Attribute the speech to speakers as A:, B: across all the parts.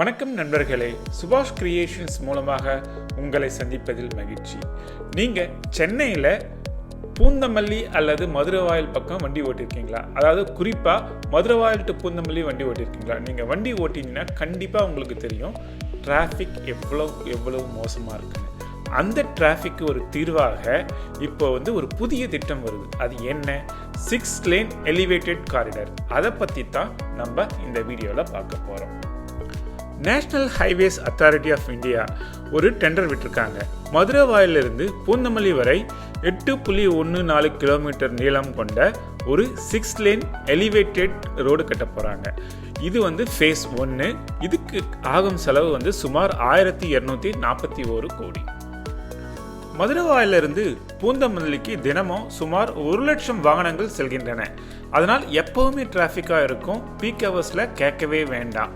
A: வணக்கம் நண்பர்களே. சுபாஷ் கிரியேஷன்ஸ் மூலமாக உங்களை சந்திப்பதில் மகிழ்ச்சி. நீங்கள் சென்னையில் பூந்தமல்லி அல்லது மதுரவாயல் பக்கம் வண்டி ஓட்டியிருக்கீங்களா அதாவது குறிப்பாக மதுரவாயல் டு பூந்தமல்லி வண்டி ஓட்டியிருக்கீங்களா நீங்கள் வண்டி ஓட்டினீங்கன்னா கண்டிப்பாக உங்களுக்கு தெரியும் டிராஃபிக் எவ்வளோ எவ்வளவு மோசமாக இருக்குன்னு. அந்த டிராஃபிக்கு ஒரு தீர்வாக இப்போ வந்து ஒரு புதிய திட்டம் வருது. அது என்ன? சிக்ஸ் லேன் எலிவேட்டட் காரிடர் அதை பற்றி தான் நம்ம இந்த வீடியோவில் பார்க்க போகிறோம் national highways authority of India ஒரு டெண்டர் விட்டிருக்காங்க. மதுரை வாயிலிருந்து பூந்தமல்லி வரை எட்டு புள்ளி ஒன்று நாலு கிலோமீட்டர் நீளம் கொண்ட ஒரு சிக்ஸ் லேன் எலிவேட்டட் ரோடு கட்ட போகிறாங்க இது வந்து ஃபேஸ் ஒன்று இதுக்கு ஆகும் செலவு வந்து சுமார் ஆயிரத்தி இரநூத்தி நாற்பத்தி ஒரு கோடி. மதுரவாயிலிருந்து பூந்தமல்லிக்கு தினமும் சுமார் ஒரு லட்சம் வாகனங்கள் செல்கின்றன. அதனால் எப்பவுமே டிராஃபிக்காக இருக்கும். பீக் ஹவர்ஸில் கேட்கவே வேண்டாம்.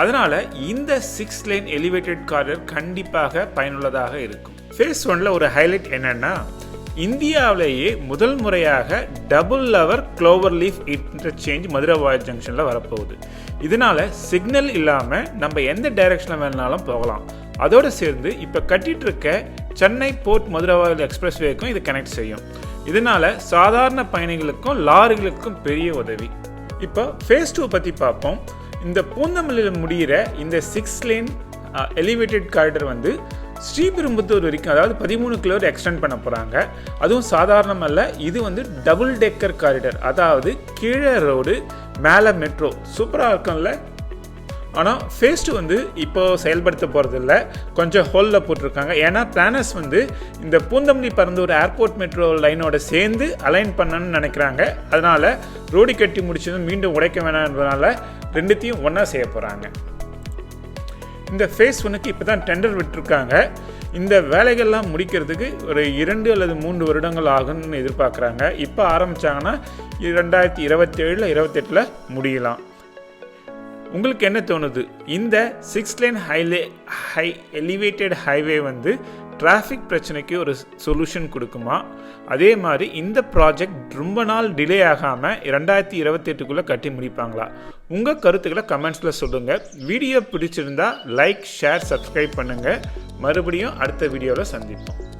A: அதனால் இந்த சிக்ஸ் லைன் எலிவேட்டட் காரர் கண்டிப்பாக பயனுள்ளதாக இருக்கும். ஃபேஸ் ஒனில் ஒரு ஹைலைட் என்னென்னா இந்தியாவிலேயே முதல் முறையாக double layer clover leaf interchange Maduravoyal ஜங்ஷனில் வரப்போகுது. இதனால் சிக்னல் இல்லாமல் நம்ம எந்த டைரக்ஷனில் வேணாலும் போகலாம். அதோடு சேர்ந்து இப்போ கட்டிகிட்டு இருக்க சென்னை போர்ட் மதுரவாயில் எக்ஸ்பிரஸ் வேக்கும் இது கனெக்ட் செய்யும். இதனால சாதாரண பயணிகளுக்கும் லாரிகளுக்கும் பெரிய உதவி. இப்போ ஃபேஸ் டூ பற்றி பார்ப்போம். இந்த பூந்தமல்லியில் முடிகிற இந்த சிக்ஸ் லேன் எலிவேட்டட் காரிடர் வந்து ஸ்ரீபெரும்புத்தூர் வரைக்கும் அதாவது பதிமூணு கிலோமீட்டர் எக்ஸ்டெண்ட் பண்ண போகிறாங்க அதுவும் சாதாரணமல்ல இது வந்து டபுள் டெக்கர் காரிடர் அதாவது கீழே ரோடு மேலே மெட்ரோ சூப்பராக இருக்கும்ல? ஆனால் ஃபேஸ் டூ வந்து இப்போ செயல்படுத்த போகிறதில்ல கொஞ்சம் ஹோலில் போட்டிருக்காங்க. ஏன்னா பிளானர்ஸ் வந்து இந்த பூந்தமல்லி ஒரு ஏர்போர்ட் மெட்ரோ லைனோட சேர்ந்து அலைன் பண்ணணும்னு நினைக்கிறாங்க. அதனால் ரோடு கட்டி முடிச்சதும் மீண்டும் உடைக்க வேணாம்ன்றதுனால ரெண்டுத்தையும் ஒன்றா செய்ய போகிறாங்க இந்த ஃபேஸ் ஒன்றுக்கு இப்போ தான் டெண்டர் விட்டுருக்காங்க. இந்த வேலைகள்லாம் முடிக்கிறதுக்கு ஒரு இரண்டு அல்லது மூன்று வருடங்கள் ஆகும்னு எதிர்பார்க்குறாங்க. இப்போ ஆரம்பித்தாங்கன்னா ரெண்டாயிரத்தி இருபத்தேழில் இருபத்தெட்டில் முடியலாம். உங்களுக்கு என்ன தோணுது? இந்த சிக்ஸ் லேன் ஹைலே ஹை எலிவேட்டட் ஹைவே வந்து டிராஃபிக் பிரச்சனைக்கு ஒரு சொல்யூஷன் கொடுக்குமா? அதே மாதிரி இந்த ப்ராஜெக்ட் ரொம்ப நாள் டிலே ஆகாமல் ரெண்டாயிரத்தி இருபத்தெட்டுக்குள்ளே கட்டி முடிப்பாங்களா? உங்கள் கருத்துக்களை கமெண்ட்ஸில் சொல்லுங்கள் வீடியோ பிடிச்சிருந்தா லைக் ஷேர் சப்ஸ்கிரைப் பண்ணுங்கள் மறுபடியும் அடுத்த வீடியோவில் சந்திப்போம்.